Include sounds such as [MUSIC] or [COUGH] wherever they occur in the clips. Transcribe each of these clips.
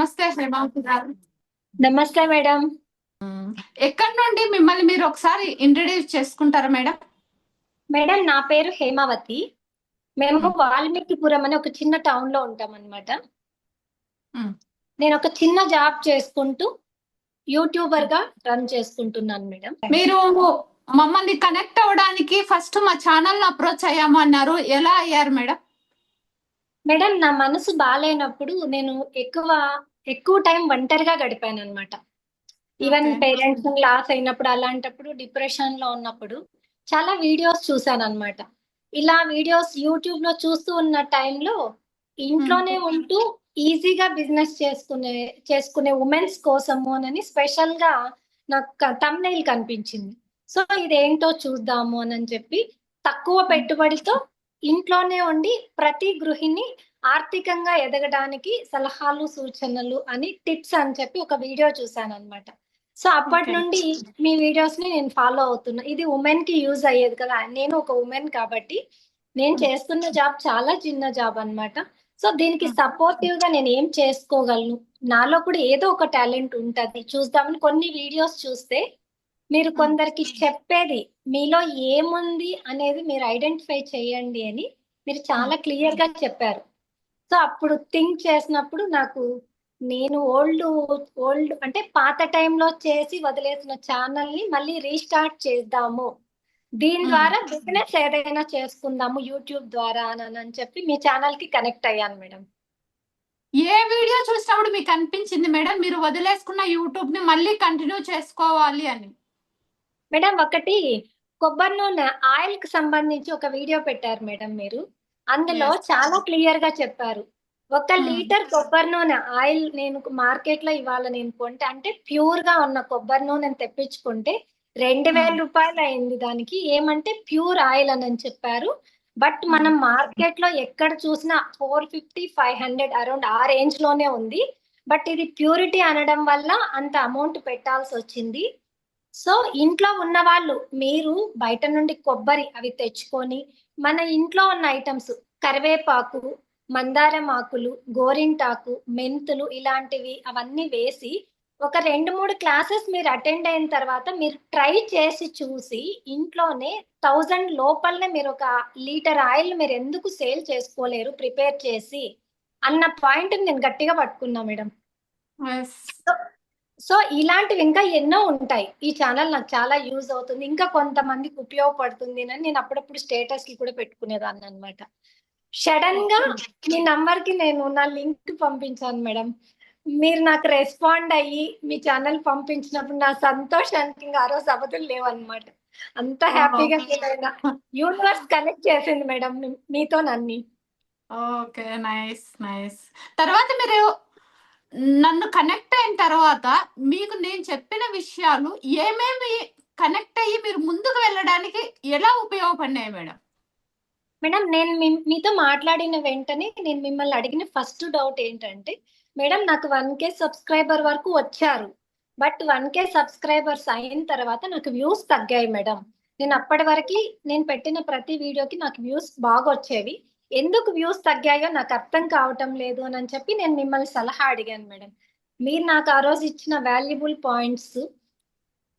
నమస్తే హేమావతి గారు. నమస్తే మేడం. ఎక్కడి నుండి మిమ్మల్ని మీరు ఒకసారి ఇంట్రడ్యూస్ చేసుకుంటారా మేడం? మేడం నా పేరు హేమావతి. మేము. వాల్మీకిపురం అని ఒక చిన్న టౌన్లో ఉంటాం అనమాట. నేను ఒక చిన్న జాబ్ చేసుకుంటూ యూట్యూబర్గా రన్ చేసుకుంటున్నాను మేడం. మీరు మమ్మల్ని కనెక్ట్ అవ్వడానికి ఫస్ట్ మా ఛానల్ అప్రోచ్ అయ్యాము అన్నారు. ఎలా అయ్యారు మేడం? మేడం నా మనసు బాగాలేనప్పుడు నేను ఎక్కువ ఎక్కువ టైం ఒంటరిగా గడిపాను అనమాట ఈవెన్. పేరెంట్స్ లాస్ అయినప్పుడు అలాంటప్పుడు డిప్రెషన్లో ఉన్నప్పుడు చాలా వీడియోస్ చూసాను అనమాట ఇలా వీడియోస్ యూట్యూబ్లో చూస్తూ ఉన్న టైంలో ఇంట్లోనే ఉంటూ ఈజీగా బిజినెస్ చేసుకునే చేసుకునే ఉమెన్స్ కోసము అని స్పెషల్గా నాకు తమ్నైల్ కనిపించింది. సో ఇదేంటో చూద్దాము అని చెప్పి తక్కువ పెట్టుబడితో ఇంట్లోనే ఉండి ప్రతి గృహిణి ఆర్థికంగా ఎదగడానికి సలహాలు సూచనలు అని టిప్స్ అని చెప్పి ఒక వీడియో చూసాను అనమాట సో అప్పటి. నుండి మీ వీడియోస్ని నేను ఫాలో అవుతున్నా ఇది ఉమెన్కి యూజ్ అయ్యేది కదా నేను ఒక ఉమెన్ కాబట్టి నేను. చేస్తున్న జాబ్ చాలా చిన్న జాబ్ అన్నమాట సో దీనికి. సపోర్టివ్గా నేను ఏం చేసుకోగలను నాలో కూడా ఏదో ఒక టాలెంట్ ఉంటది చూద్దామని కొన్ని వీడియోస్ చూస్తే మీరు. కొందరికి చెప్పేది మీలో ఏముంది అనేది మీరు ఐడెంటిఫై చేయండి అని మీరు చాలా క్లియర్గా చెప్పారు సో అప్పుడు థింక్ చేసినప్పుడు నాకు నేను ఓల్డ్ ఓల్డ్ అంటే పాత టైంలో చేసి వదిలేసిన ఛానల్ని మళ్ళీ రీస్టార్ట్ చేద్దాము. దీని. ద్వారా బిజినెస్ ఏదైనా చేసుకుందాము యూట్యూబ్ ద్వారా అని అని చెప్పి మీ ఛానల్కి కనెక్ట్ అయ్యాను మేడం. ఏ వీడియో చూసినప్పుడు మీకు అనిపించింది మేడం? మీరు వదిలేసుకున్న యూట్యూబ్ని మళ్ళీ కంటిన్యూ చేసుకోవాలి అని. మేడం ఒకటి కొబ్బరి నూనె ఆయిల్కి సంబంధించి ఒక వీడియో పెట్టారు మేడం మీరు. అందులో. చాలా క్లియర్గా చెప్పారు ఒక Hmm. లీటర్ కొబ్బరి నూనె ఆయిల్ నేను మార్కెట్లో ఇవాళ నేను కొంటే అంటే ప్యూర్గా ఉన్న కొబ్బరి నూనెని తెప్పించుకుంటే రెండు వేల Hmm. రూపాయలు అయింది దానికి ఏమంటే ప్యూర్ ఆయిల్ అని అని చెప్పారు బట్ మనం మార్కెట్లో ఎక్కడ చూసినా four fifty five hundred around ఆ రేంజ్లోనే ఉంది బట్ ఇది ప్యూరిటీ అనడం వల్ల అంత అమౌంట్ పెట్టాల్సి వచ్చింది సో ఇంట్లో ఉన్న వాళ్ళు మీరు బయట నుండి కొబ్బరి అవి తెచ్చుకొని మన ఇంట్లో ఉన్న ఐటమ్స్ కరివేపాకు మందారం ఆకులు గోరింటాకు మెంతులు ఇలాంటివి అవన్నీ వేసి ఒక రెండు మూడు క్లాసెస్ మీరు అటెండ్ అయిన తర్వాత మీరు ట్రై చేసి చూసి ఇంట్లోనే థౌజండ్ లోపలనే మీరు ఒక లీటర్ ఆయిల్ మీరు ఎందుకు సేల్ చేసుకోలేరు ప్రిపేర్ చేసి అన్న పాయింట్ నేను గట్టిగా పట్టుకున్నా మేడం. సో ఇలాంటివి ఇంకా ఎన్నో ఉంటాయి. ఈ ఛానల్ నాకు చాలా యూజ్ అవుతుంది. ఇంకా కొంతమందికి ఉపయోగపడుతుంది అని నేను అప్పుడప్పుడు స్టేటస్ కూడా పెట్టుకునేదాన్ని అనమాట సడన్గా మీ నంబర్కి నేను నా లింక్ పంపించాను మేడం. మీరు నాకు రెస్పాండ్ అయ్యి మీ ఛానల్ పంపించినప్పుడు నా సంతోషానికి ఇంకా ఆ రోజు అవధులు లేవన్నమాట. అంత హ్యాపీగా ఫీల్ అయినా. యూనివర్స్ కనెక్ట్ చేసింది మేడం. మీతో నన్ని. ఓకే నైస్ నైస్ తర్వాత మీరు నన్ను కనెక్ట్ అయిన తర్వాత మీకు నేను చెప్పిన విషయాలు ఏమేమి కనెక్ట్ అయ్యి మీరు ముందుకు వెళ్ళడానికి ఎలా ఉపయోగపడినాయి మేడం? మేడం నేను మీతో మాట్లాడిన వెంటనే నేను మిమ్మల్ని అడిగిన ఫస్ట్ డౌట్ ఏంటంటే మేడం నాకు వన్ కే సబ్స్క్రైబర్ వరకు వచ్చారు. బట్ వన్ కే సబ్స్క్రైబర్స్ అయిన తర్వాత నాకు వ్యూస్ తగ్గాయి మేడం. నేను అప్పటి వరకు నేను పెట్టిన ప్రతి వీడియోకి నాకు వ్యూస్ బాగా వచ్చేవి. ఎందుకు వ్యూస్ తగ్గాయో నాకు అర్థం కావటం లేదు అని చెప్పి నేను మిమ్మల్ని సలహా అడిగాను మేడం. మీరు నాకు ఆ రోజు ఇచ్చిన వాల్యుబుల్ పాయింట్స్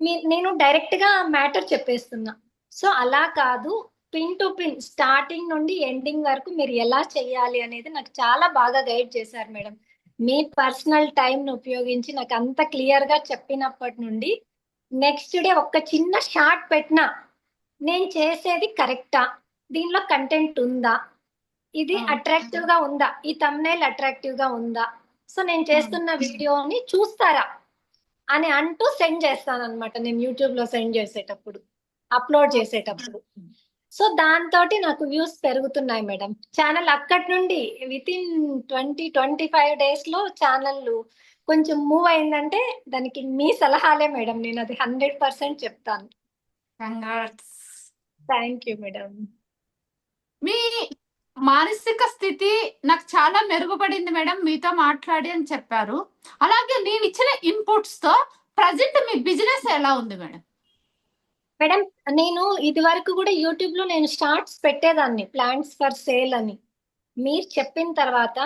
మీ నేను డైరెక్ట్గా మ్యాటర్ చెప్పేస్తున్నా. సో అలా కాదు పిన్ టు పిన్ స్టార్టింగ్ నుండి ఎండింగ్ వరకు మీరు ఎలా చేయాలి అనేది నాకు చాలా బాగా గైడ్ చేశారు మేడం. మీ పర్సనల్ టైంను ఉపయోగించి నాకు అంత క్లియర్గా చెప్పినప్పటి నుండి నెక్స్ట్ డే ఒక చిన్న షార్ట్ పెట్టినా నేను చేసేది కరెక్టా దీనిలో కంటెంట్ ఉందా? ఇది Hmm. అట్రాక్టివ్గా ఉందా? ఈ తమ్నైల్ అట్రాక్టివ్గా ఉందా? సో నేను చేస్తున్న వీడియోని చూస్తారా? అని అంటూ సెండ్ చేస్తాను అనమాట నేను యూట్యూబ్లో సెండ్ చేసేటప్పుడు అప్లోడ్ చేసేటప్పుడు. సో దాంతో నాకు వ్యూస్ పెరుగుతున్నాయి మేడం. ఛానల్ అక్కడి నుండి with in twenty twenty five డేస్లో ఛానల్ కొంచెం మూవ్ అయిందంటే దానికి మీ సలహాలే మేడం. నేను అది హండ్రెడ్ పర్సెంట్ చెప్తాను. థ్యాంక్ యూ మేడం మీ మానసిక స్థితి నాకు చాలా మెరుగుపడింది మేడం. మీతో మాట్లాడి అని చెప్పారు. అలాగే నేను ఇచ్చిన ఇన్పుట్స్తో ప్రజెంట్ మీ బిజినెస్ ఎలా ఉంది మేడం? మేడం నేను ఇది వరకు కూడా యూట్యూబ్లో నేను స్టార్ట్స్ పెట్టేదాన్ని ప్లాంట్స్ ఫర్ సేల్ అని. మీరు చెప్పిన తర్వాత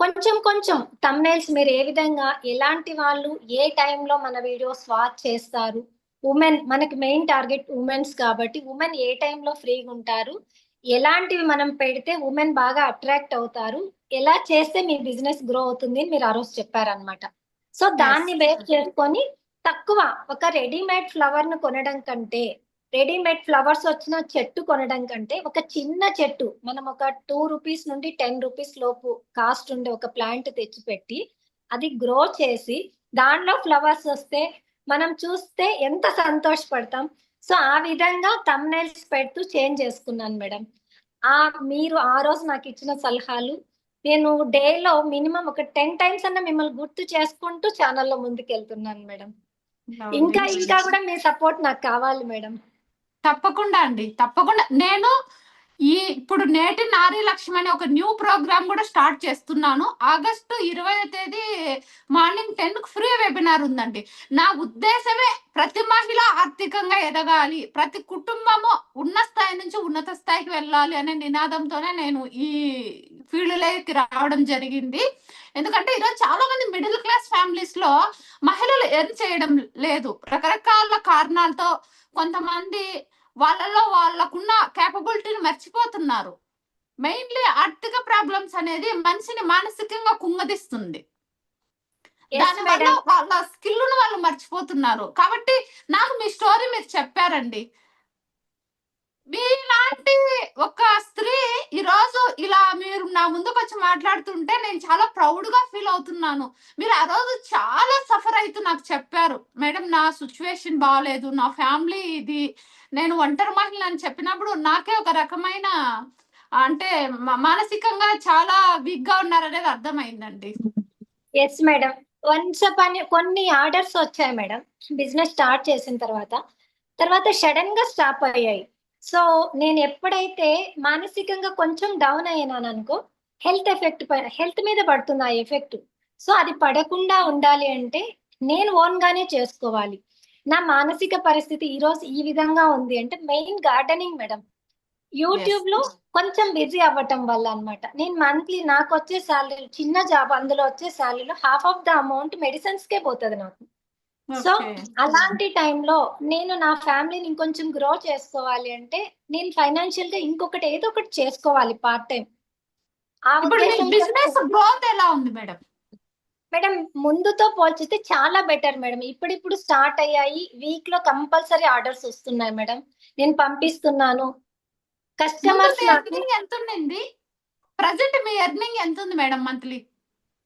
కొంచెం కొంచెం తమ్నైల్స్ మీరు ఏ విధంగా ఎలాంటి వాళ్ళు ఏ టైంలో మన వీడియోస్ వాచ్ చేస్తారు? ఉమెన్ మనకి మెయిన్ టార్గెట్ ఉమెన్స్ కాబట్టి ఉమెన్ ఏ టైంలో ఫ్రీగా ఉంటారు? ఎలాంటివి మనం పెడితే ఉమెన్ బాగా అట్రాక్ట్ అవుతారు? ఎలా చేస్తే మీ బిజినెస్ గ్రో అవుతుంది అని మీరు ఆ రోజు చెప్పారనమాట సో దాన్ని బేస్ చేసుకొని తక్కువ ఒక రెడీమేడ్ ఫ్లవర్ను కొనడం కంటే రెడీమేడ్ ఫ్లవర్స్ వచ్చిన చెట్టు కొనడం కంటే ఒక చిన్న చెట్టు మనం ఒక టూ రూపీస్ నుండి టెన్ రూపీస్ లోపు కాస్ట్ ఉండే ఒక ప్లాంట్ తెచ్చిపెట్టి అది గ్రో చేసి దానిలో ఫ్లవర్స్ వస్తే మనం చూస్తే ఎంత సంతోషపడతాం? సో ఆ విధంగా తమ్నైల్స్ పెడుతూ చేంజ్ చేసుకున్నాను మేడం. ఆ మీరు ఆ రోజు నాకు ఇచ్చిన సలహాలు నేను డేలో మినిమం ఒక టెన్ టైమ్స్ అన్న మిమ్మల్ని గుర్తు చేసుకుంటూ ఛానల్లో ముందుకు వెళ్తున్నాను మేడం ఇంకా ఇంకా కూడా మీ సపోర్ట్ నాకు కావాలి మేడం. తప్పకుండా అండి. తప్పకుండా. నేను ఈ ఇప్పుడు నేటి నారీ లక్ష్యం అనే ఒక న్యూ ప్రోగ్రామ్ కూడా స్టార్ట్ చేస్తున్నాను. ఆగస్టు ఇరవై తేదీ మార్నింగ్ టెన్కు ఫ్రీ వెబినార్ ఉందండి. నా ఉద్దేశమే ప్రతి మహిళ ఆర్థికంగా ఎదగాలి ప్రతి కుటుంబము ఉన్న స్థాయి నుంచి ఉన్నత స్థాయికి వెళ్ళాలి అనే నినాదంతోనే నేను ఈ ఫీల్డ్లోకి రావడం జరిగింది. ఎందుకంటే ఈరోజు చాలా మంది మిడిల్ క్లాస్ ఫ్యామిలీస్లో మహిళలు ఎర్న్ చేయడం లేదు. రకరకాల కారణాలతో కొంతమంది వాళ్ళలో వాళ్ళకున్న కేపబిలిటీని మర్చిపోతున్నారు. మెయిన్లీ ఆర్థిక ప్రాబ్లమ్స్ అనేది మనిషిని మానసికంగా కుంగదిస్తుంది. దానివల్ల. వాళ్ళ స్కిల్ను వాళ్ళు మర్చిపోతున్నారు. కాబట్టి నాకు మీ స్టోరీ మీరు చెప్పారండి. మీలాంటి ఒక స్త్రీ ఈ రోజు ఇలా మీరు నా ముందుకు వచ్చి మాట్లాడుతుంటే నేను చాలా ప్రౌడ్గా ఫీల్ అవుతున్నాను. మీరు ఆ రోజు చాలా సఫర్ అవుతూ నాకు చెప్పారు. మేడం నా సిచ్యువేషన్ బాగాలేదు నా ఫ్యామిలీ ఇది. నేను ఒంటరి మహిళ అని చెప్పినప్పుడు నాకే ఒక రకమైన అంటే మా- మానసికంగా చాలా వీక్గా ఉన్నారనేది అర్థమైందండి. ఎస్ మేడం వన్స్ పని కొన్ని ఆర్డర్స్ వచ్చాయి మేడం బిజినెస్ స్టార్ట్ చేసిన తర్వాత. తర్వాత సడన్గా స్టాప్ అయ్యాయి. సో నేను ఎప్పుడైతే మానసికంగా కొంచెం డౌన్ అయ్యాను అనుకో హెల్త్ ఎఫెక్ట్ హెల్త్ మీద పడుతుంది ఆ ఎఫెక్ట్. సో అది పడకుండా ఉండాలి అంటే నేను ఓన్ గానే చేసుకోవాలి. నా మానసిక పరిస్థితి ఈ రోజు ఈ విధంగా ఉంది అంటే మెయిన్ గార్డెనింగ్ మేడం. యూట్యూబ్లో కొంచెం బిజీ అవ్వటం వల్ల అన్నమాట. నేను మంత్లీ నాకు వచ్చే శాలరీ చిన్న జాబ్ అందులో వచ్చే శాలరీలో half of the amount medicines కే పోతుంది నాకు. సో. అలాంటి టైంలో నేను నా ఫ్యామిలీని ఇంకొంచెం గ్రో చేసుకోవాలి అంటే నేను ఫైనాన్షియల్గా ఇంకొకటి ఏదో ఒకటి చేసుకోవాలి పార్ట్ టైం బిజినెస్ గ్రోత్ ఎలా ఉంది మేడం? మేడం ముందుతో పోల్చితే చాలా బెటర్ మేడం. ఇప్పుడిప్పుడు స్టార్ట్ అయ్యాయి. వీక్లో కంపల్సరీ ఆర్డర్స్ వస్తున్నాయి మేడం. నేను పంపిస్తున్నాను. కస్టమర్స్ ఎంత ఉండింది ప్రజెంట్ మీ ఎర్నింగ్ ఎంత ఉంది మేడం మంత్లీ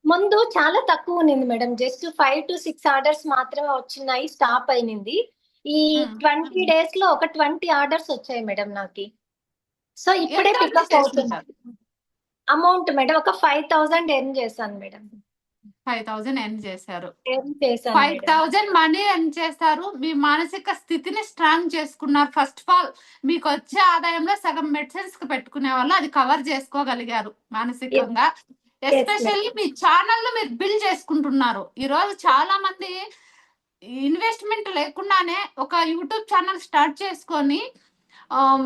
ముందు చాలా తక్కువ ఉన్నింది madam. Just five to six orders మాత్రమే వచ్చినాయి స్టాప్ అయినది. ఈ. ట్వంటీ డేస్లో ఒక ట్వంటీ ఆర్డర్స్ వచ్చాయి మేడం నాకు. సో ఇప్పుడే పికప్ చేసుకుంటారు అమౌంట్ మేడం ఒక ఫైవ్ థౌసండ్ ఎర్న్ చేశాను మేడం. ఫైవ్ థౌసండ్ ఎర్న్ చేశారు. ఫైవ్ థౌజండ్ మనీ ఎర్న్ చేస్తారు. మీ మానసిక స్థితిని స్ట్రాంగ్ చేసుకున్నారు. ఫస్ట్ ఆఫ్ ఆల్ మీకు వచ్చే ఆదాయంలో సగం మెడిసిన్స్కి పెట్టుకునే వాళ్ళు అది కవర్ చేసుకోగలిగారు మానసికంగా. ఎస్పెషల్లీ మీ ఛానల్ మీరు బిల్డ్ చేసుకుంటున్నారు. ఈ రోజు చాలా మంది ఇన్వెస్ట్మెంట్ లేకుండానే ఒక యూట్యూబ్ ఛానల్ స్టార్ట్ చేసుకొని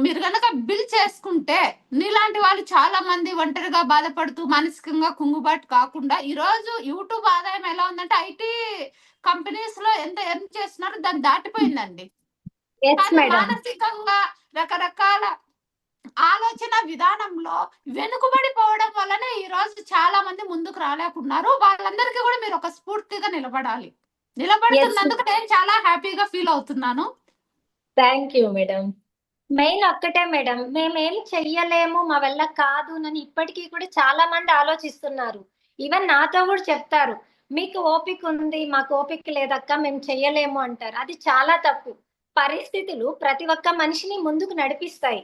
మీరు కనుక బిల్ చేసుకుంటే నీలాంటి వాళ్ళు చాలా మంది ఒంటరిగా బాధపడుతూ మానసికంగా కుంగుబాటు కాకుండా ఈ రోజు యూట్యూబ్ ఆదాయం ఎలా ఉందంటే ఐటీ కంపెనీస్లో ఎంత ఎర్న్ చేస్తున్నారో దాన్ని దాటిపోయిందండి. మానసికంగా రకరకాల ఆలోచన విధానంలో వెనుకబడిపోవడం వల్లనే ఈ రోజు చాలా మంది ముందుకు రాలేకున్నారు. వాళ్ళందరికీ కూడా మీరు ఒక స్ఫూర్తిగా నిలబడాలి. నిలబడుతున్నందుకు నేను చాలా హ్యాపీగా ఫీల్ అవుతున్నాను. థ్యాంక్ యూ మేడం మెయిన్ ఒక్కటే మేడం మేమేం చెయ్యలేము మా వల్ల కాదు అని ఇప్పటికీ కూడా చాలా మంది ఆలోచిస్తున్నారు. ఈవెన్ నాతో కూడా చెప్తారు. మీకు ఓపిక ఉంది మాకు ఓపిక లేదక్క మేము చెయ్యలేము అంటారు. అది చాలా తప్పు. పరిస్థితులు ప్రతి ఒక్క మనిషిని ముందుకు నడిపిస్తాయి.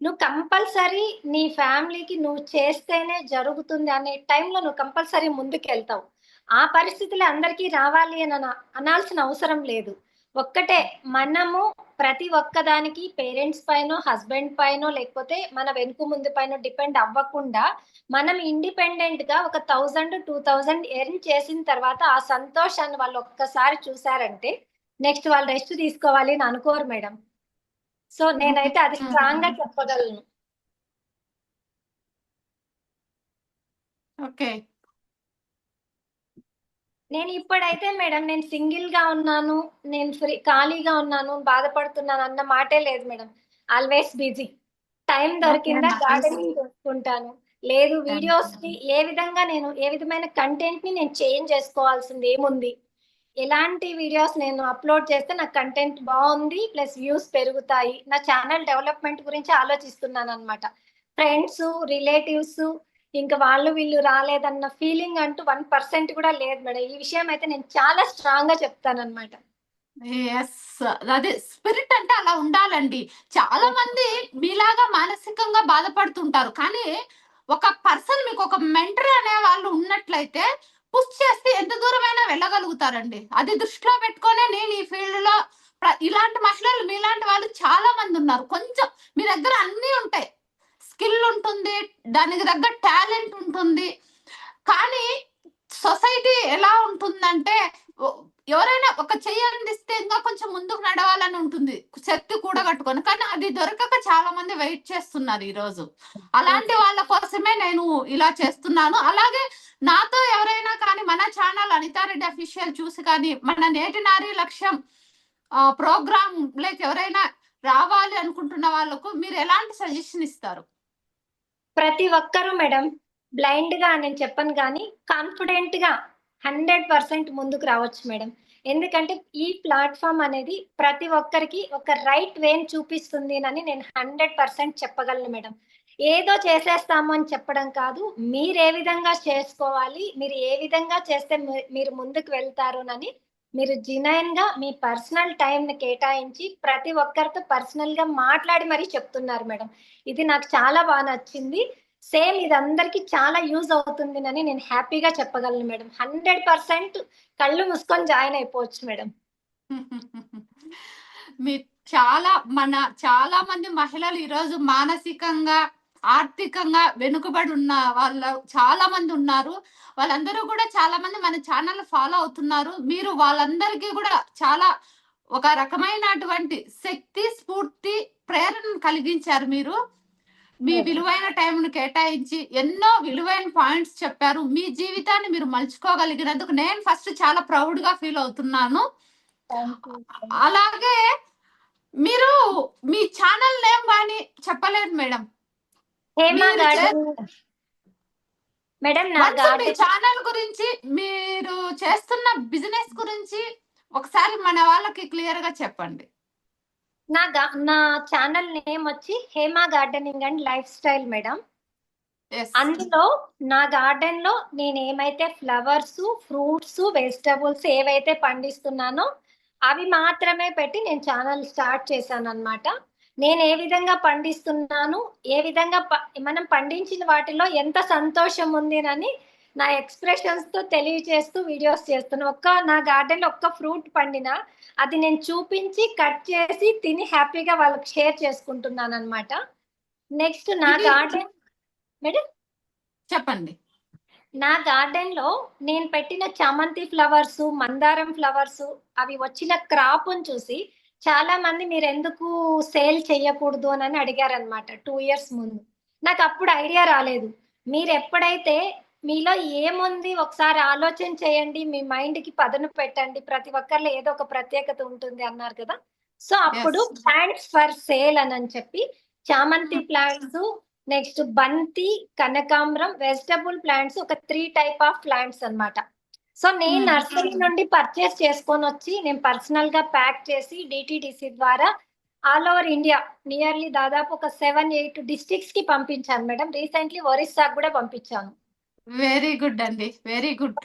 నువ్వు కంపల్సరీ నీ ఫ్యామిలీకి నువ్వు చేస్తేనే జరుగుతుంది అనే టైంలో నువ్వు కంపల్సరీ ముందుకెళ్తావు. ఆ పరిస్థితులు అందరికీ రావాలి అని అనాల్సిన అవసరం లేదు. ఒక్కటే మనము ప్రతి ఒక్కదానికి పేరెంట్స్ పైన హస్బెండ్ పైన లేకపోతే మన వెనుక ముందు పైన డిపెండ్ అవ్వకుండా మనం ఇండిపెండెంట్గా ఒక థౌజండ్ టూ థౌజండ్ ఎర్న్ చేసిన తర్వాత ఆ సంతోషాన్ని వాళ్ళు ఒక్కసారి చూసారంటే నెక్స్ట్ వాళ్ళు రెస్ట్ తీసుకోవాలి అని అనుకోరు మేడం. సో నేనైతే అది స్ట్రాంగ్గా చెప్పగలను. ఓకే. నేను ఇప్పుడైతే మేడం నేను సింగిల్గా ఉన్నాను నేను ఫ్రీ ఖాళీగా ఉన్నాను బాధపడుతున్నాను అన్న మాటే లేదు మేడం. Always busy. టైం దొరికిందా. గార్డెనింగ్ చేసుకుంటాను. లేదు వీడియోస్ని ఏ విధంగా నేను ఏ విధమైన కంటెంట్ని నేను చేంజ్ చేసుకోవాల్సింది ఏముంది? ఎలాంటి వీడియోస్ నేను అప్లోడ్ చేస్తే నా కంటెంట్ బాగుంది ప్లస్ వ్యూస్ పెరుగుతాయి. నా ఛానల్ డెవలప్మెంట్ గురించి ఆలోచిస్తున్నాను అనమాట ఫ్రెండ్స్ రిలేటివ్స్ ఇంకా వాళ్ళు వీళ్ళు రాలేదన్న ఫీలింగ్ అంటూ వన్ పర్సెంట్ కూడా లేదు మేడం. ఈ విషయం అయితే నేను చాలా స్ట్రాంగ్గా చెప్తాను అనమాట ఎస్ అదే స్పిరిట్ అంటే అలా ఉండాలండి. చాలా మంది మీలాగా మానసికంగా బాధపడుతుంటారు. కానీ ఒక పర్సన్ మీకు ఒక మెంటర్ అనే వాళ్ళు ఉన్నట్లయితే పుష్ చేస్తే ఎంత దూరమైనా వెళ్ళగలుగుతారండి. అది దృష్టిలో పెట్టుకొనే నేను ఈ ఫీల్డ్లో ప్ర- ఇలాంటి మహిళలు మీలాంటి వాళ్ళు చాలా మంది ఉన్నారు. కొంచెం మీ దగ్గర అన్నీ ఉంటాయి. స్కిల్ ఉంటుంది దానికి తగ్గ టాలెంట్ ఉంటుంది. కానీ సొసైటీ ఎలా ఉంటుందంటే ఎవరైనా ఒక చెయ్యి అందిస్తే ఇంకా కొంచెం ముందుకు నడవాలని ఉంటుంది. శక్తి కూడా కట్టుకొని. కానీ అది దొరకక చాలా మంది వెయిట్ చేస్తున్నారు ఈ రోజు. అలాంటి వాళ్ళ కోసమే నేను ఇలా చేస్తున్నాను. అలాగే నాతో ఎవరైనా కానీ మన ఛానల్ అనితారెడ్డి అఫీషియల్ చూసి కానీ మన నేటి నారీ లక్ష్యం ప్రోగ్రామ్ లైక్ ఎవరైనా రావాలి అనుకుంటున్న వాళ్ళకు మీరు ఎలాంటి సజెషన్ ఇస్తారు? ప్రతి ఒక్కరూ మేడం బ్లైండ్గా నేను చెప్పను కానీ కాన్ఫిడెంట్గా హండ్రెడ్ పర్సెంట్ ముందుకు రావచ్చు మేడం. ఎందుకంటే ఈ ప్లాట్ఫామ్ అనేది ప్రతి ఒక్కరికి ఒక రైట్ వేని చూపిస్తుంది అని నేను హండ్రెడ్ పర్సెంట్ చెప్పగలను మేడం. ఏదో చేసేస్తాము అని చెప్పడం కాదు మీరు ఏ విధంగా చేసుకోవాలి మీరు ఏ విధంగా చేస్తే మీరు ముందుకు వెళ్తారునని మీరు జినైన్గా మీ పర్సనల్ టైంని కేటాయించి ప్రతి ఒక్కరితో పర్సనల్గా మాట్లాడి మరీ చెప్తున్నారు మేడం. ఇది నాకు చాలా బాగా నచ్చింది. సేమ్ ఇది అందరికి చాలా యూజ్ అవుతుంది అని నేను హ్యాపీగా చెప్పగలను మేడం. హండ్రెడ్ పర్సెంట్ కళ్ళు మూసుకొని జాయిన్ అయిపోవచ్చు మేడం. [LAUGHS] మీ చాలా మన చాలా మంది మహిళలు ఈరోజు మానసికంగా ఆర్థికంగా వెనుకబడి ఉన్న వాళ్ళ చాలా మంది ఉన్నారు. వాళ్ళందరూ కూడా చాలా మంది మన ఛానల్ ఫాలో అవుతున్నారు. మీరు వాళ్ళందరికీ కూడా చాలా ఒక రకమైనటువంటి శక్తి స్ఫూర్తి ప్రేరణ కలిగించారు మీరు. మీ. విలువైన టైంను కేటాయించి ఎన్నో విలువైన పాయింట్స్ చెప్పారు. మీ జీవితాన్ని మీరు మలుచుకోగలిగినందుకు నేను ఫస్ట్ చాలా ప్రౌడ్గా ఫీల్ అవుతున్నాను. అలాగే మీరు మీ ఛానల్ నేమ్ కానీ చెప్పలేదు మేడం. మేడం మీ ఛానల్ గురించి మీరు చేస్తున్న బిజినెస్ గురించి ఒకసారి మన వాళ్ళకి క్లియర్గా చెప్పండి. నా నా ఛానల్ నేమ్ వచ్చి Hema gardening and lifestyle madam. అందులో నా గార్డెన్లో నేను ఏమైతే ఫ్లవర్స్ ఫ్రూట్స్ వెజిటబుల్స్ ఏవైతే పండిస్తున్నానో అవి మాత్రమే పెట్టి నేను ఛానల్ స్టార్ట్ చేశాను అనమాట నేను ఏ విధంగా పండిస్తున్నాను ఏ విధంగా మనం పండించిన వాటిలో ఎంత సంతోషం ఉంది అని నా ఎక్స్ప్రెషన్స్తో తెలియజేస్తూ వీడియోస్ చేస్తున్నాను ఒక్క నా గార్డెన్ ఒక్క ఫ్రూట్ పండినా అది నేను చూపించి కట్ చేసి తిని హ్యాపీగా వాళ్ళకి షేర్ చేసుకుంటున్నాను అనమాట నెక్స్ట్ నా గార్డెన్ మేడం? చెప్పండి. నా గార్డెన్లో నేను పెట్టిన చామంతి ఫ్లవర్స్ మందారం ఫ్లవర్స్ అవి వచ్చిన క్రాప్ చూసి చాలా మంది మీరు ఎందుకు సేల్ చేయకూడదు అని అడిగారు అనమాట టూ ఇయర్స్ ముందు. నాకు అప్పుడు ఐడియా రాలేదు. మీరు ఎప్పుడైతే మీలో ఏముంది? ఒకసారి ఆలోచన చేయండి. మీ మైండ్కి పదును పెట్టండి. ప్రతి ఒక్కరిలో ఏదో ఒక ప్రత్యేకత ఉంటుంది అన్నారు కదా. సో అప్పుడు. ప్లాంట్స్ ఫర్ సేల్ అని అని చెప్పి చామంతి ప్లాంట్స్ నెక్స్ట్ బంతి కనకాంబరం వెజిటబుల్ ప్లాంట్స్ ఒక త్రీ టైప్ ఆఫ్ ప్లాంట్స్ అన్నమాట. సో నేను Hmm. నర్సరీ నుండి పర్చేస్ చేసుకొని వచ్చి నేను పర్సనల్గా ప్యాక్ చేసి డిటిడిసి ద్వారా ఆల్ ఓవర్ ఇండియా నియర్లీ దాదాపు ఒక సెవెన్ ఎయిట్ డిస్ట్రిక్ట్స్కి పంపించాను మేడం. రీసెంట్లీ ఒరిస్సాకు కూడా పంపించాను. వెరీ గుడ్ అండి వెరీ గుడ్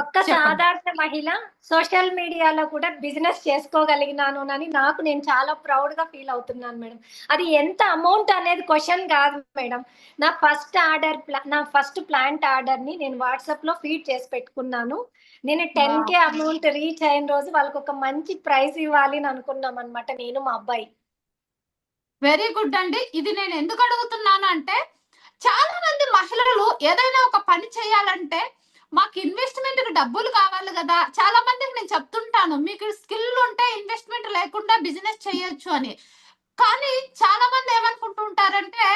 ఒక్క. సాధారణ మహిళ. సోషల్ మీడియాలో కూడా బిజినెస్ చేసుకోగలిగినాను అని నాకు నేను చాలా ప్రౌడ్గా ఫీల్ అవుతున్నాను మేడం. అది ఎంత అమౌంట్ అనేది క్వశ్చన్ కాదు మేడం. నా ఫస్ట్ ఆర్డర్ నా ఫస్ట్ ప్లాంట్ ఆర్డర్ని నేను వాట్సాప్లో ఫీడ్ చేసి పెట్టుకున్నాను. నేను టెన్ కే అమౌంట్ రీచ్ అయిన రోజు వాళ్ళకి ఒక మంచి ప్రైజ్ ఇవ్వాలి అని అనుకున్నాం అనమాట నేను మా అబ్బాయి. వెరీ గుడ్ అండి ఇది నేను ఎందుకు అడుగుతున్నాను అంటే చాలా మంది మహిళలు ఏదైనా ఒక పని చేయాలంటే మాకు ఇన్వెస్ట్మెంట్కి డబ్బులు కావాలి కదా. చాలా మందికి నేను చెప్తుంటాను మీకు స్కిల్ ఉంటే ఇన్వెస్ట్మెంట్ లేకుండా బిజినెస్ చేయొచ్చు అని. కానీ చాలా మంది ఏమనుకుంటుంటారంటే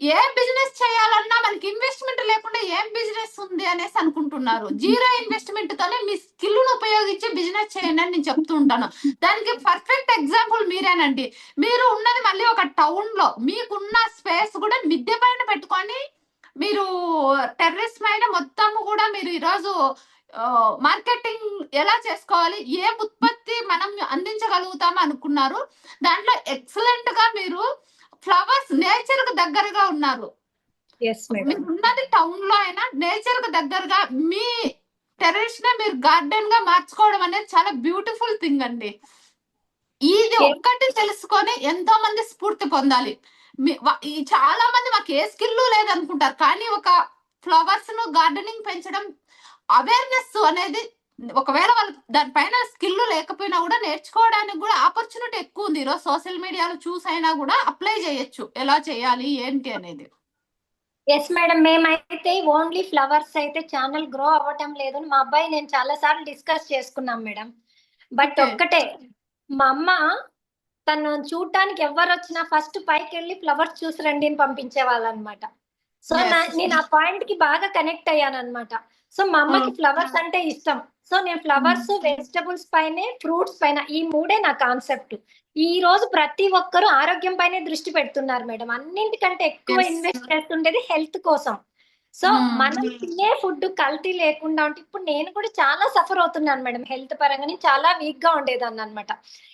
ఏ బిజినెస్ చేయాలన్నా మనకి ఇన్వెస్ట్మెంట్ లేకుండా ఏం బిజినెస్ ఉంది అనేసి అనుకుంటున్నారు. జీరో ఇన్వెస్ట్మెంట్ తోనే మీ స్కిల్ను ఉపయోగించి బిజినెస్ చేయండి అని నేను చెప్తూ ఉంటాను. దానికి పర్ఫెక్ట్ ఎగ్జాంపుల్ మీరేనండి. మీరు ఉన్నది మళ్ళీ ఒక టౌన్లో మీకున్న స్పేస్ కూడా మిద్దె పైన పెట్టుకొని మీరు టెర్రస్ పైన మొత్తం కూడా మీరు ఈరోజు మార్కెటింగ్ ఎలా చేసుకోవాలి ఏ ఉత్పత్తి మనం అందించగలుగుతాం అనుకున్నారు. దాంట్లో ఎక్సలెంట్గా మీరు ఫ్లవర్స్ నేచర్కు దగ్గరగా ఉన్నారు. ఉన్నది టౌన్లో అయినా నేచర్కు దగ్గరగా మీ టెర్రస్ నే మీరు గార్డెన్గా మార్చుకోవడం అనేది చాలా బ్యూటిఫుల్ థింగ్ అండి. ఇది. ఒక్కటి తెలుసుకొని ఎంతో మంది స్ఫూర్తి పొందాలి. చాలా మంది మాకు ఏ స్కిల్ లేదనుకుంటారు కానీ ఒక ఫ్లవర్స్ను గార్డెనింగ్ పెంచడం అవేర్నెస్ అనేది ఒకవేళ వాళ్ళకి దానిపైన స్కిల్ లేకపోయినా కూడా నేర్చుకోవడానికి కూడా ఆపర్చునిటీ ఎక్కువ ఉంది. ఈరోజు సోషల్ మీడియాలో చూసైనా కూడా అప్లై చేయొచ్చు. ఎలా చేయాలి ఏంటి అనేది. ఎస్ మేడం మేమైతే ఓన్లీ ఫ్లవర్స్ అయితే ఛానల్ గ్రో అవ్వటం లేదు అని మా అబ్బాయి నేను చాలా సార్లు డిస్కస్ చేసుకున్నాం మేడం బట్. ఒక్కటే మా అమ్మ తను చూడటానికి ఎవరు వచ్చినా ఫస్ట్ పైకి వెళ్ళి ఫ్లవర్స్ చూసి రండి అని పంపించేవాళ్ళు అనమాట సో. నా నేను ఆ పాయింట్కి బాగా కనెక్ట్ అయ్యాను అనమాట సో మా అమ్మకి. ఫ్లవర్స్ అంటే ఇష్టం సో నేను ఫ్లవర్స్ వెజిటబుల్స్ పైనే ఫ్రూట్స్ పైన ఈ మూడే నా కాన్సెప్ట్ ఈ రోజు ప్రతి ఒక్కరూ ఆరోగ్యం పైనే దృష్టి పెడుతున్నారు మేడం అన్నింటికంటే ఎక్కువ. ఇన్వెస్ట్ చేస్తుండేది హెల్త్ కోసం సో Mm. మనం తినే ఫుడ్ కల్తీ లేకుండా ఉంటే ఇప్పుడు నేను కూడా చాలా సఫర్ అవుతున్నాను మేడం హెల్త్ పరంగా నేను చాలా వీక్గా ఉండేదాన్ని అనమాట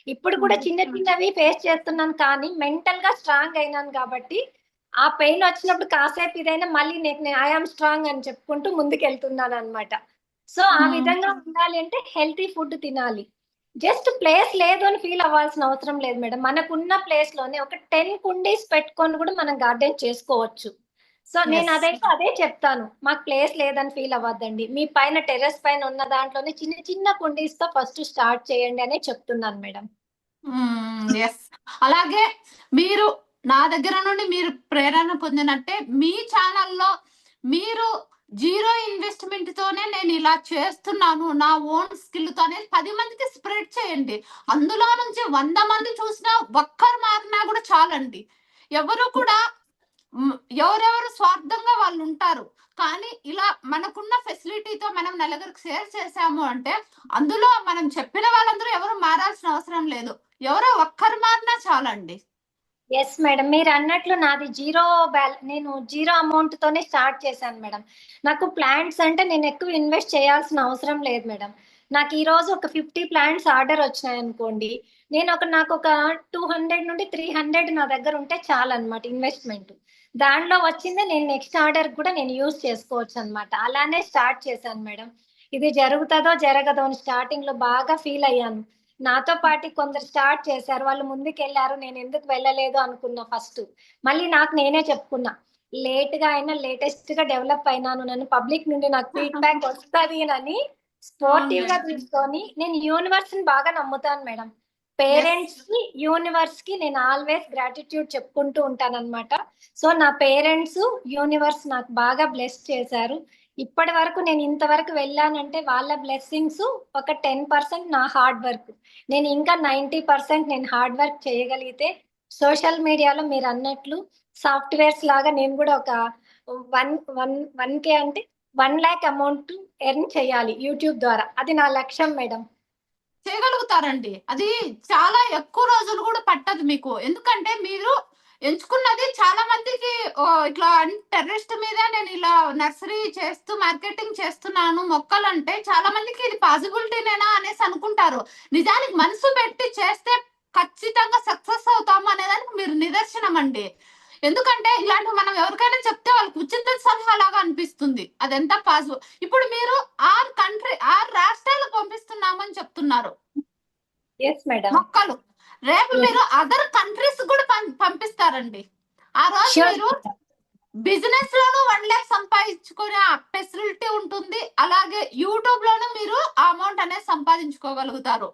ఇప్పుడు కూడా. చిన్న చిన్నవి ఫేస్ చేస్తున్నాను కానీ మెంటల్గా స్ట్రాంగ్ అయినాను కాబట్టి ఆ పెయిన్ వచ్చినప్పుడు కాసేపు ఇదైనా మళ్ళీ నేను ఐఆమ్ స్ట్రాంగ్ అని చెప్పుకుంటూ ముందుకు వెళ్తున్నాను అనమాట సో ఆ Mm. విధంగా ఉండాలి అంటే హెల్తీ ఫుడ్ తినాలి. జస్ట్ ప్లేస్ లేదు అని ఫీల్ అవ్వాల్సిన అవసరం లేదు మేడం. మనకున్న ప్లేస్లోనే ఒక టెన్ కుండీస్ పెట్టుకొని కూడా మనం గార్డెన్ చేసుకోవచ్చు. సో నేను. అదైతే అదే చెప్తాను. మాకు ప్లేస్ లేదని ఫీల్ అవ్వద్దండి. మీ పైన టెర్రస్ పైన ఉన్న దాంట్లోనే చిన్న చిన్న కుండీస్తో ఫస్ట్ స్టార్ట్ చేయండి అనే చెప్తున్నాను మేడం. ఎస్ అలాగే మీరు నా దగ్గర నుండి మీరు ప్రేరణ పొందినట్టే మీ ఛానల్లో మీరు జీరో ఇన్వెస్ట్మెంట్ తోనే నేను ఇలా చేస్తున్నాను. నా ఓన్ స్కిల్ తోనే పది మందికి స్ప్రెడ్ చేయండి. అందులో నుంచి వంద మంది చూసినా ఒక్కరు మారినా కూడా చాలండి. ఎవరు కూడా ఎవరెవరు స్వార్థంగా వాళ్ళు ఉంటారు. కానీ ఇలా మనకున్న ఫెసిలిటీతో మనం నలుగురికి షేర్ చేసాము అంటే అందులో మనం చెప్పిన వాళ్ళందరూ ఎవరు మారాల్సిన అవసరం లేదు. ఎవరో ఒక్కరు మారినా చాలండి. ఎస్ మేడం మీరు అన్నట్లు నాది జీరో బ్యాల్ నేను జీరో అమౌంట్ తోనే స్టార్ట్ చేశాను మేడం నాకు ప్లాంట్స్ అంటే నేను ఎక్కువ ఇన్వెస్ట్ చేయాల్సిన అవసరం లేదు మేడం నాకు ఈ రోజు ఒక ఫిఫ్టీ ప్లాంట్స్ ఆర్డర్ వచ్చినాయి అనుకోండి నేను ఒక నాకు ఒక టూ హండ్రెడ్ నుండి త్రీ హండ్రెడ్ నా దగ్గర ఉంటే చాలు అనమాట ఇన్వెస్ట్మెంట్ దానిలో వచ్చిందే నేను నెక్స్ట్ ఆర్డర్ కూడా నేను యూజ్ చేసుకోవచ్చు అనమాట అలానే స్టార్ట్ చేశాను మేడం ఇది జరుగుతుందో జరగదో అని స్టార్టింగ్లో బాగా ఫీల్ అయ్యాను. నాతో పాటు కొందరు స్టార్ట్ చేశారు. వాళ్ళు ముందుకు వెళ్ళారు నేను ఎందుకు వెళ్ళలేదు అనుకున్నా ఫస్ట్. మళ్ళీ నాకు నేనే చెప్పుకున్నా. లేట్గా అయినా లేటెస్ట్గా డెవలప్ అయినాను. నన్ను పబ్లిక్ నుండి నాకు ఫీడ్బ్యాక్ [LAUGHS] వస్తుంది అని స్పోర్టివ్గా తీసుకొని నేను యూనివర్స్ని బాగా నమ్ముతాను మేడం. పేరెంట్స్కి యూనివర్స్కి నేను ఆల్వేస్ గ్రాటిట్యూడ్ చెప్పుకుంటూ ఉంటాను అనమాట సో నా పేరెంట్స్ యూనివర్స్ నాకు బాగా బ్లెస్ చేశారు. ఇప్పటి వరకు నేను ఇంతవరకు వెళ్ళానంటే వాళ్ళ బ్లెస్సింగ్స్ ఒక టెన్ పర్సెంట్ నా హార్డ్ వర్క్ నేను ఇంకా నైంటీ పర్సెంట్ నేను హార్డ్ వర్క్ చేయగలిగితే సోషల్ మీడియాలో మీరు అన్నట్లు సాఫ్ట్వేర్స్ లాగా నేను కూడా ఒక వన్ వన్ వన్ కే అంటే వన్ ల్యాక్ అమౌంట్ ఎర్న్ చేయాలి యూట్యూబ్ ద్వారా. అది నా లక్ష్యం మేడం చేయగలుగుతారండి. అది చాలా ఎక్కువ రోజులు కూడా పట్టదు మీకు. ఎందుకంటే మీరు ఎంచుకున్నది చాలా మందికి ఇట్లా టెర్రరిస్ట్ మీద నేను ఇలా నర్సరీ చేస్తూ మార్కెటింగ్ చేస్తున్నాను మొక్కలు అంటే చాలా మందికి ఇది పాసిబిలిటీనేనా అనేసి అనుకుంటారు. నిజానికి మనసు పెట్టి చేస్తే ఖచ్చితంగా సక్సెస్ అవుతాము అనేదానికి మీరు నిదర్శనం అండి. ఎందుకంటే ఇలాంటివి మనం ఎవరికైనా చెప్తే వాళ్ళకి ఉచిత సలహా లాగా అనిపిస్తుంది. అదెంత పాసిబుల్ ఇప్పుడు మీరు ఆరు కంట్రీ ఆరు రాష్ట్రాలకు పంపిస్తున్నామని చెప్తున్నారు. మొక్కలు. రేపు. మీరు అదర్ కంట్రీస్ కూడా పంపిస్తారండి. ఆ రోజు మీరు బిజినెస్ లోను వన్ లాక్ సంపాదించుకునే ఫెసిలిటీ ఉంటుంది. అలాగే యూట్యూబ్ లోను మీరు ఆ అమౌంట్ అనేది సంపాదించుకోగలుగుతారు.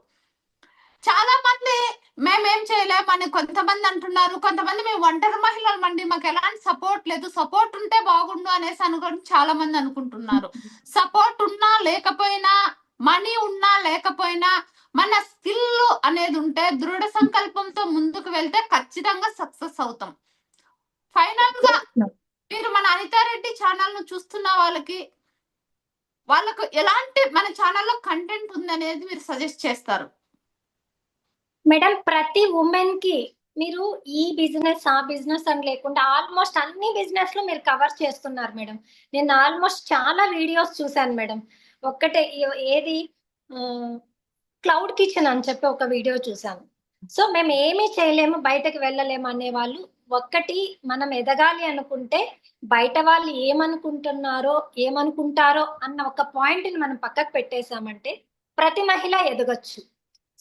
చాలా మంది మేమేం చేయలేమని కొంతమంది అంటున్నారు. కొంతమంది మేము ఒంటరి మహిళలు మండి మాకు ఎలాంటి సపోర్ట్ లేదు. సపోర్ట్ ఉంటే బాగుండు అనేసి అనుకొని చాలా మంది అనుకుంటున్నారు. [LAUGHS] సపోర్ట్ ఉన్నా లేకపోయినా మనీ ఉన్నా లేకపోయినా మన స్కిల్ అనేది ఉంటే దృఢ సంకల్పంతో ముందుకు వెళ్తే ఖచ్చితంగా సక్సెస్ అవుతాం. ఫైనల్గా మీరు మన అనితారెడ్డి ఛానల్ను చూస్తున్న వాళ్ళకి వాళ్ళకు ఎలాంటి మన ఛానల్లో కంటెంట్ ఉందనేది మీరు సజెస్ట్ చేస్తారు? మేడం ప్రతి ఉమెన్కి మీరు ఈ బిజినెస్ ఆ బిజినెస్ అని లేకుండా ఆల్మోస్ట్ అన్ని బిజినెస్లో మీరు కవర్ చేస్తున్నారు మేడం. నేను ఆల్మోస్ట్ చాలా వీడియోస్ చూశాను మేడం. ఒక్కటే ఏది క్లౌడ్ కిచెన్ అని చెప్పి ఒక వీడియో చూసాను సో మేము ఏమీ చేయలేము బయటకు వెళ్ళలేము అనే వాళ్ళు ఒక్కటి మనం ఎదగాలి అనుకుంటే బయట వాళ్ళు ఏమనుకుంటున్నారో ఏమనుకుంటారో అన్న ఒక పాయింట్ని మనం పక్కకు పెట్టేశామంటే ప్రతి మహిళ ఎదగొచ్చు.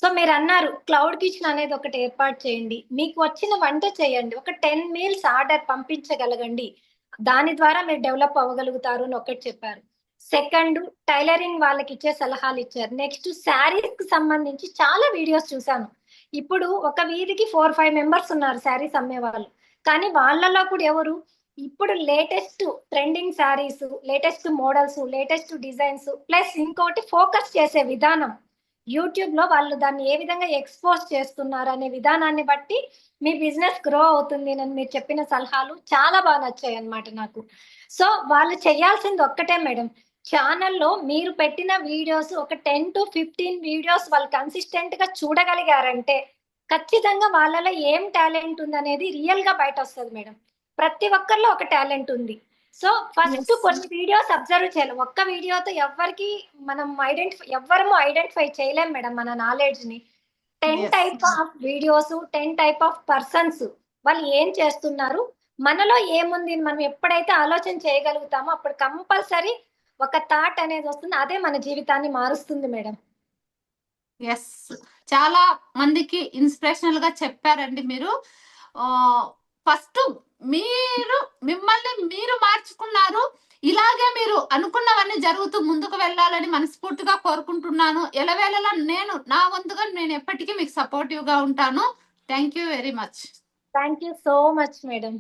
సో మీరు అన్నారు క్లౌడ్ కిచెన్ అనేది ఒకటి ఏర్పాటు చేయండి. మీకు వచ్చిన వంట చేయండి. ఒక టెన్ మీల్స్ ఆర్డర్ పంపించగలగండి. దాని ద్వారా మీరు డెవలప్ అవ్వగలుగుతారు అని ఒకటి చెప్పారు. సెకండ్ టైలరింగ్ వాళ్ళకి ఇచ్చే సలహాలు ఇచ్చారు నెక్స్ట్ శారీస్కి సంబంధించి చాలా వీడియోస్ చూశాను. ఇప్పుడు ఒక వీధికి ఫోర్ ఫైవ్ మెంబర్స్ ఉన్నారు శారీస్ అమ్మే వాళ్ళు కానీ వాళ్ళలో కూడా ఎవరు? ఇప్పుడు latest trending sarees latest models latest designs plus ఇంకోటి ఫోకస్ చేసే విధానం. యూట్యూబ్లో వాళ్ళు దాన్ని ఏ విధంగా ఎక్స్పోజ్ చేస్తున్నారు అనే విధానాన్ని బట్టి మీ బిజినెస్ గ్రో అవుతుంది అని మీరు చెప్పిన సలహాలు చాలా బాగా నచ్చాయి అన్నమాట నాకు. సో వాళ్ళు చేయాల్సింది ఒక్కటే మేడం. ఛానల్లో మీరు పెట్టిన వీడియోస్ ఒక టెన్ టు ఫిఫ్టీన్ వీడియోస్ వాళ్ళు కన్సిస్టెంట్గా చూడగలిగారంటే ఖచ్చితంగా వాళ్ళలో ఏం టాలెంట్ ఉంది అనేది రియల్గా బయట వస్తుంది మేడం. ప్రతి ఒక్కరిలో ఒక టాలెంట్ ఉంది. So first. కొన్ని వీడియోస్ అబ్జర్వ్ చేయాలి. ఒక్క వీడియోతో ఎవరికి మనం ఐడెంటిఫై ఎవ్వరము ఐడెంటిఫై చేయలేం మేడం మన నాలెడ్జ్ని. Ten. Type of videos ten type of persons వాళ్ళు ఏం చేస్తున్నారు? మనలో ఏముంది? మనం ఎప్పుడైతే ఆలోచన చేయగలుగుతామో అప్పుడు కంపల్సరీ ఒక థాట్ అనేది వస్తుంది అదే మన జీవితాన్ని మారుస్తుంది మేడం. ఎస్ చాలా మందికి ఇన్స్పిరేషనల్గా చెప్పారండి మీరు. ఫస్ట్ మీరు మిమ్మల్ని మీరు మార్చుకున్నారు. ఇలాగే మీరు అనుకున్నవన్నీ జరుగుతూ ముందుకు వెళ్ళాలని మనస్ఫూర్తిగా కోరుకుంటున్నాను. ఎలవేళలా నేను నా వంతుగా నేను ఎప్పటికీ మీకు సపోర్టివ్గా ఉంటాను. Thank you very much thank you so much madam